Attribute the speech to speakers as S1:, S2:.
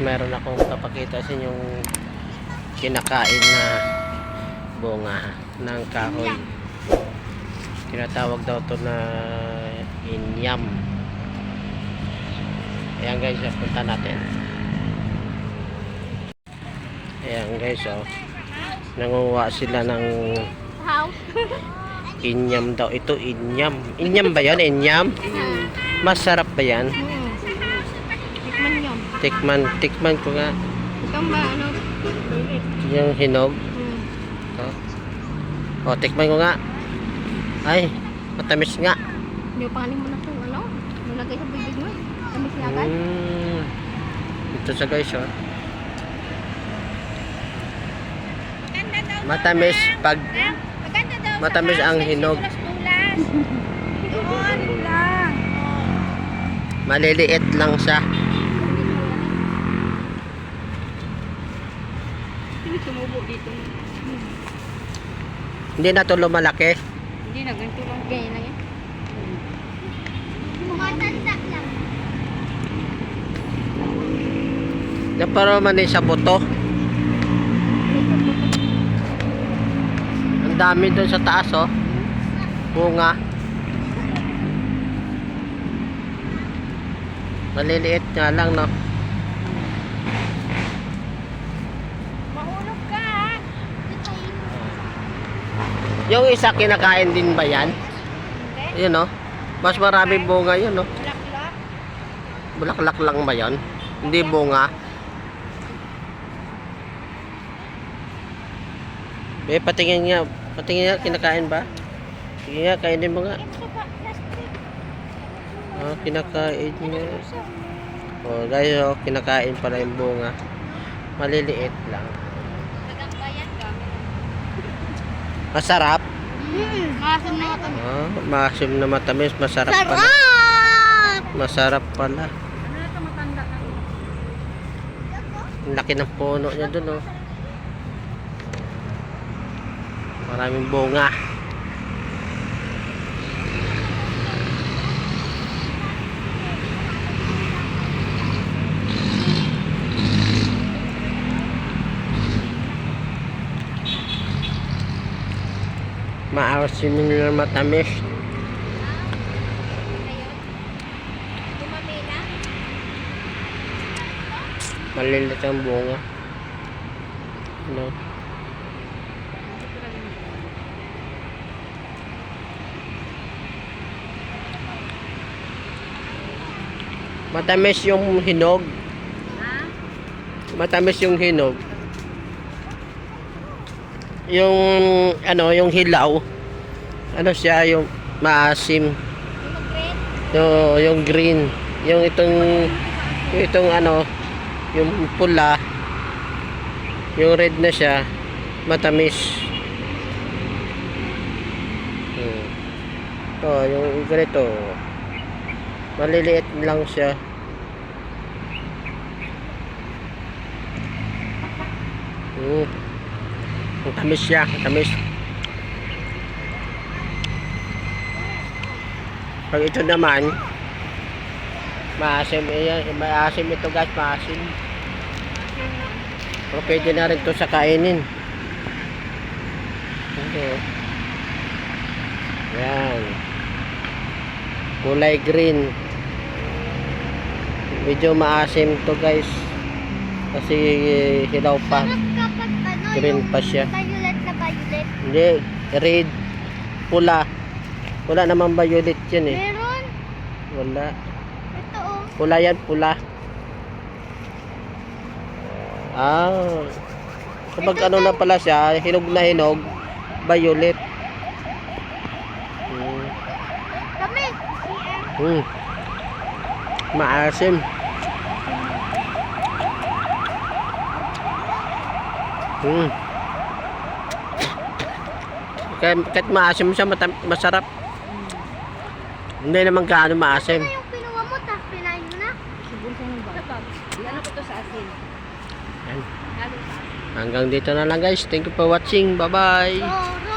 S1: meron akong papakita sa inyong kinakain na bunga ng kahoy. Tinatawag daw to na inyam. Ayan guys, punta natin. Ayan guys, oh. Nangunguha sila ng inyam daw. Ito inyam. Inyam ba yan? Inyam? Masarap ba yan?
S2: Tikman.
S1: Tikman, ko nga.
S2: Ikaw ba, ano?
S1: Yung hinog.
S2: Hmm.
S1: Ito. O, tikman ko nga. Ay, matamis nga.
S2: Hindi pa mo na kung ano? Nalagay sa bibig mo. Tamis niya agad.
S1: Mm. Ito sa guys, oh. Matamis pag matamis ang hinog. Maliliit lang siya.
S2: Sino sumubo dito?
S1: Hindi na to lumalaki.
S2: Hindi na, ganito lang. Ganyan lang yan. Matanda lang.
S1: Naparo man din sa buto. Ang dami doon sa taas, oh. Bunga. Maliliit nga lang, no? Yung isa kinakain din ba yan?
S2: Hindi.
S1: Yun, no? Mas marami bunga yun, no?
S2: Bulaklak.
S1: Bulaklak lang ba yan? Hindi bunga. Eh, patingin nga. Patingin nga, kinakain ba? Sige nga, kainin mo nga. Oh, kinakain niya. Oh, guys, oh, kinakain pala yung bunga. Maliliit lang. Masarap.
S2: Hmm. Masin na kami.
S1: Oh, maasim na matamis. Masarap pala.
S2: Sarap!
S1: Masarap pala.
S2: Ano?
S1: Ang laki ng puno niya dun, oh. Maraming bunga. Maasim nila matamis.
S2: Lumamila?
S1: Malilit ang bunga. No? Matamis yung hinog. Matamis yung hinog. Yung ano, yung hilaw. Ano siya yung maasim.
S2: Mag-red?
S1: Yung, green. Yung itong yung itong ano, yung pula. Yung red na siya, matamis. Hmm. Oh, yung ganito. Maliliit lang siya. Hmm. Ang tamis siya, ang tamis. Pag ito naman, maasim, eh, maasim ito guys, maasim. Pero pwede na rin ito sa kainin. Ito. Yan. Kulay green. Medyo maasim to guys. Kasi eh, hilaw pa.
S2: Ano,
S1: Green
S2: yung
S1: pa siya.
S2: violet na violet.
S1: Hindi, red, pula. Wala naman violet yan eh.
S2: Meron?
S1: Wala.
S2: Ito oh.
S1: Pula yan, pula. Ah. Kapag ano na pala siya, hinog na hinog, violet. Hmm.
S2: Kami.
S1: Hmm. Maasim. Hmm. Kahit, kahit maasim siya, matam, masarap. Hindi naman gaano maasim.
S2: Ano yung pinuha mo, tapos pinain mo na?
S3: Subon sa bag. Ano ko to sa asin?
S1: Hanggang dito na lang guys. Thank you for watching. Bye-bye.